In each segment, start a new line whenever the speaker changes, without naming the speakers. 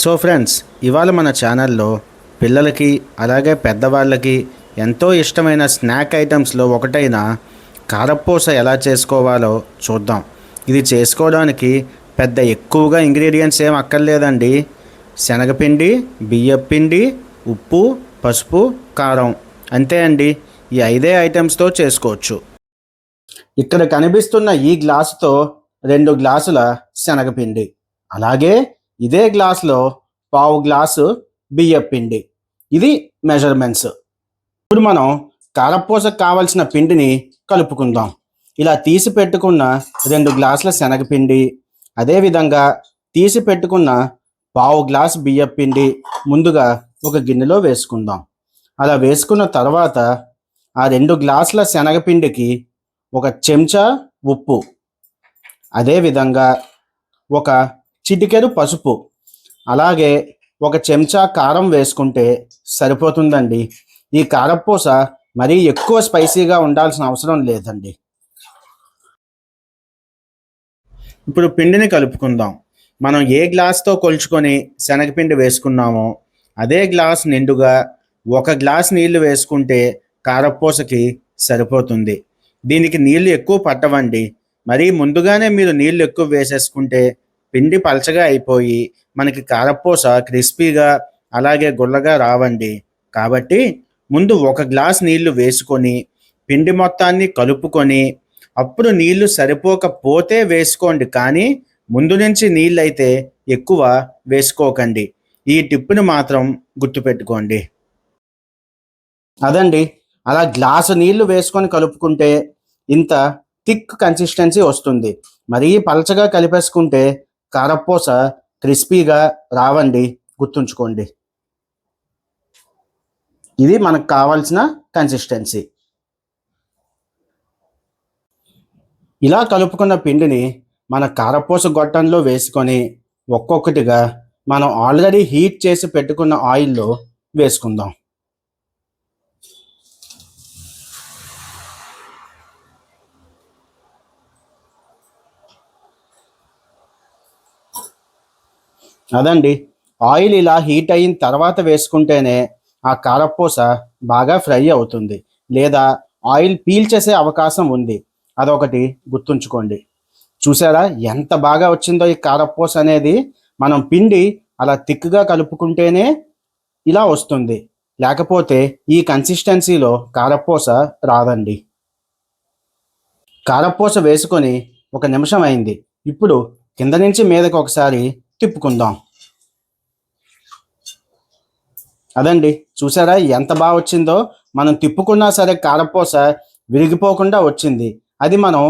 So friends ఇవాళ మన ఛానల్లో పిల్లలకి అలాగే పెద్దవాళ్ళకి ఎంతో ఇష్టమైన స్నాక్ ఐటమ్స్లో ఒకటైన కారపూస ఎలా చేసుకోవాలో చూద్దాం. ఇది చేసుకోవడానికి పెద్ద ఎక్కువగా ఇంగ్రీడియంట్స్ ఏం అక్కర్లేదండి. శనగపిండి బియ్యపిండి ఉప్పు పసుపు కారం అంతే అండి. ఈ ఐదే ఐటమ్స్తో చేసుకోవచ్చు. ఇక్కడ కనిపిస్తున్న ఈ గ్లాసుతో రెండు గ్లాసుల శనగపిండి అలాగే ఇదే గ్లాసులో పావు గ్లాసు బియ్యపిండి ఇది మెజర్మెంట్స్ ఇప్పుడు మనం కారపూసకు కావలసిన పిండిని కలుపుకుందాం. ఇలా తీసి పెట్టుకున్న రెండు గ్లాసుల శనగపిండి అదేవిధంగా తీసి పెట్టుకున్న పావు గ్లాస్ బియ్యపిండి ముందుగా ఒక గిన్నెలో వేసుకుందాం. అలా వేసుకున్న తర్వాత ఆ రెండు గ్లాసుల శనగపిండికి ఒక చెంచా ఉప్పు అదేవిధంగా ఒక చిటికెడు పసుపు. అలాగే ఒక చెంచా కారం వేసుకుంటే సరిపోతుందండి. ఈ కారపూస మరీ ఎక్కువ స్పైసీగా ఉండాల్సిన అవసరం లేదండి. ఇప్పుడు పిండిని కలుపుకుందాం. మనం ఏ గ్లాస్తో కొలుచుకొని శనగపిండి వేసుకున్నామో అదే గ్లాస్ నిండుగా ఒక గ్లాస్ నీళ్ళు వేసుకుంటే కారపూసకి సరిపోతుంది. దీనికి నీళ్ళు ఎక్కువ పట్టవండి. మరీ ముందుగానే మీరు నీళ్ళు ఎక్కువ వేసేసుకుంటే పిండి పలచగా అయిపోయి మనకి కారపూస క్రిస్పీగా అలాగే గుల్లగా రావండి. కాబట్టి ముందు ఒక గ్లాస్ నీళ్ళు వేసుకొని పిండి మొత్తాన్ని కలుపుకొని అప్పుడు నీళ్ళు సరిపోకపోతే వేసుకోండి. కానీ ముందు నుంచి నీళ్ళు అయితే ఎక్కువ వేసుకోకండి. ఈ టిప్పుని మాత్రం గుర్తుపెట్టుకోండి. అదండి. అలా గ్లాసు నీళ్ళు వేసుకొని కలుపుకుంటే ఇంత థిక్ కన్సిస్టెన్సీ వస్తుంది. మరీ పలచగా కలిపేసుకుంటే కారపూస క్రిస్పీగా రావండి గుర్తుంచుకోండి. ఇది మనకు కావాల్సిన కన్సిస్టెన్సీ ఇలా కలుపుకున్న పిండిని మన కారపూస గొట్టంలో వేసుకొని ఒక్కొక్కటిగా మనం ఆల్రెడీ హీట్ చేసి పెట్టుకున్న ఆయిల్లో వేసుకుందాం. అదండి. ఆయిల్ ఇలా హీట్ అయిన తర్వాత వేసుకుంటేనే ఆ కారపూస బాగా ఫ్రై అవుతుంది. లేదా ఆయిల్ పీల్చేసే అవకాశం ఉంది. అదొకటి గుర్తుంచుకోండి. చూసారా ఎంత బాగా వచ్చిందో ఈ కారపూస అనేది? మనం పిండి అలా థిక్గా కలుపుకుంటేనే ఇలా వస్తుంది. లేకపోతే ఈ కన్సిస్టెన్సీలో కారపూస రాదండి. కారపూస వేసుకొని ఒక నిమిషం అయింది. ఇప్పుడు కింద నుంచి మీదకి ఒకసారి తిప్పుకుందాం. అదండి. చూసారా ఎంత బాగా వచ్చిందో? మనం తిప్పుకున్నా సరే కారపూస విరిగిపోకుండా వచ్చింది. అది మనం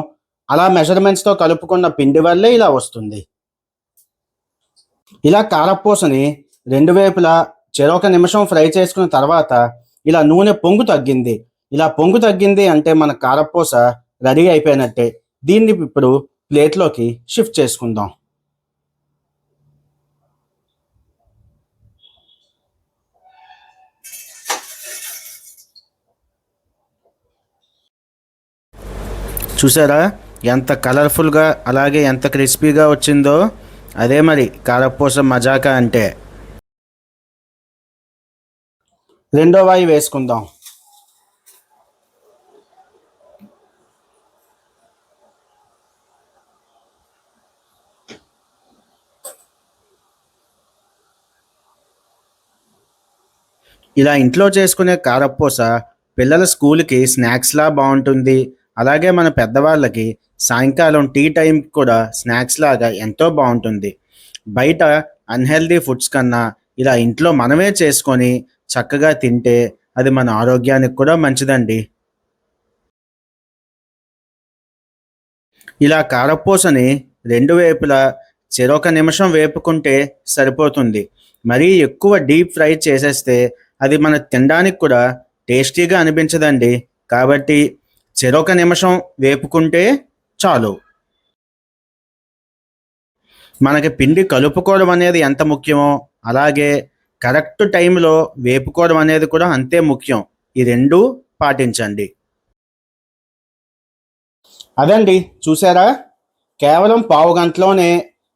అలా మెజర్మెంట్స్తో కలుపుకున్న పిండి వల్లే ఇలా వస్తుంది. ఇలా కారపూసని రెండు వైపులా చెరొక నిమిషం ఫ్రై చేసుకున్న తర్వాత ఇలా నూనె పొంగు తగ్గింది. ఇలా పొంగు తగ్గింది అంటే మన కారపూస రెడీ అయిపోయినట్టే. దీన్ని ఇప్పుడు ప్లేట్లోకి షిఫ్ట్ చేసుకుందాం. చూసారా? ఎంత కలర్ఫుల్గా అలాగే ఎంత క్రిస్పీగా వచ్చిందో? అదే మరి కారపూస మజాకా అంటే. రెండో వాయి వేసుకుందాం. ఇలా ఇంట్లో చేసుకునే కారపూస పిల్లల స్కూల్కి స్నాక్స్లా బాగుంటుంది. అలాగే మన పెద్దవాళ్ళకి సాయంకాలం టీ టైం కూడా స్నాక్స్ లాగా ఎంతో బాగుంటుంది. బయట అన్హెల్దీ ఫుడ్స్ కన్నా ఇలా ఇంట్లో మనమే చేసుకొని చక్కగా తింటే అది మన ఆరోగ్యానికి కూడా మంచిదండి. ఇలా కారపూసని రెండు వైపులా చెరొక నిమిషం వేపుకుంటే సరిపోతుంది. మరీ ఎక్కువ డీప్ ఫ్రై చేసేస్తే అది మన తినడానికి కూడా టేస్టీగా అనిపించదండి. కాబట్టి చెరొక నిమిషం వేపుకుంటే చాలు. మనకి పిండి కలుపుకోవడం అనేది ఎంత ముఖ్యమో అలాగే కరెక్ట్ టైంలో వేపుకోవడం అనేది కూడా అంతే ముఖ్యం. ఈ రెండు పాటించండి. అదండి చూసారా? కేవలం పావు గంటలోనే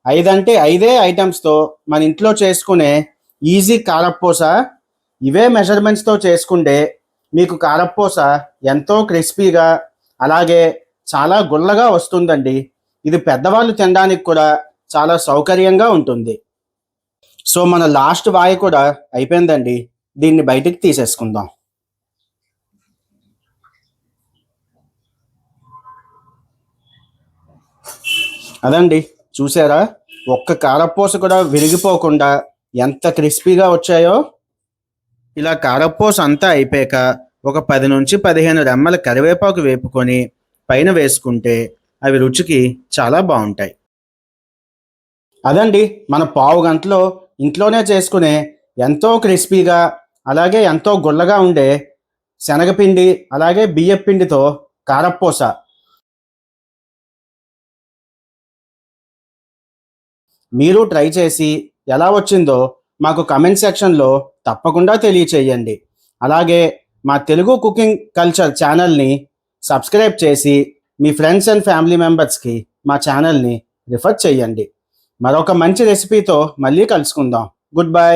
ఐదంటే ఐదే ఐటమ్స్తో మన ఇంట్లో చేసుకునే ఈజీ కారపూస ఇవే మెజర్మెంట్స్తో చేసుకుంటే మీకు కారపూస ఎంతో క్రిస్పీగా అలాగే చాలా గుల్లగా వస్తుందండి. ఇది పెద్దవాళ్ళు తినడానికి కూడా చాలా సౌకర్యంగా ఉంటుంది. సో మన లాస్ట్ వాయి కూడా అయిపోయిందండి. దీన్ని బయటికి తీసేసుకుందాం. అదండి చూసారా? ఒక్క కారపూస కూడా విరిగిపోకుండా ఎంత క్రిస్పీగా వచ్చాయో. ఇలా కారపూస అంతా అయిపోయాక ఒక పది నుంచి పదిహేను రెమ్మల కరివేపాకు వేపుకొని పైన వేసుకుంటే అవి రుచికి చాలా బాగుంటాయి. అదండి మన పావు గంటలో ఇంట్లోనే చేసుకునే ఎంతో క్రిస్పీగా అలాగే ఎంతో గుల్లగా ఉండే శనగపిండి అలాగే బియ్యపిండితో కారపూస మీరు ట్రై చేసి ఎలా వచ్చిందో మాకు కమెంట్ సెక్షన్లో తప్పకుండా తెలియచేయండి. అలాగే మా తెలుగు కుకింగ్ కల్చర్ ఛానల్ని సబ్స్క్రైబ్ చేసి మీ ఫ్రెండ్స్ అండ్ ఫ్యామిలీ మెంబర్స్కి మా ఛానల్ని రిఫర్ చేయండి. మరొక మంచి రెసిపీతో మళ్ళీ కలుసుకుందాం. Good bye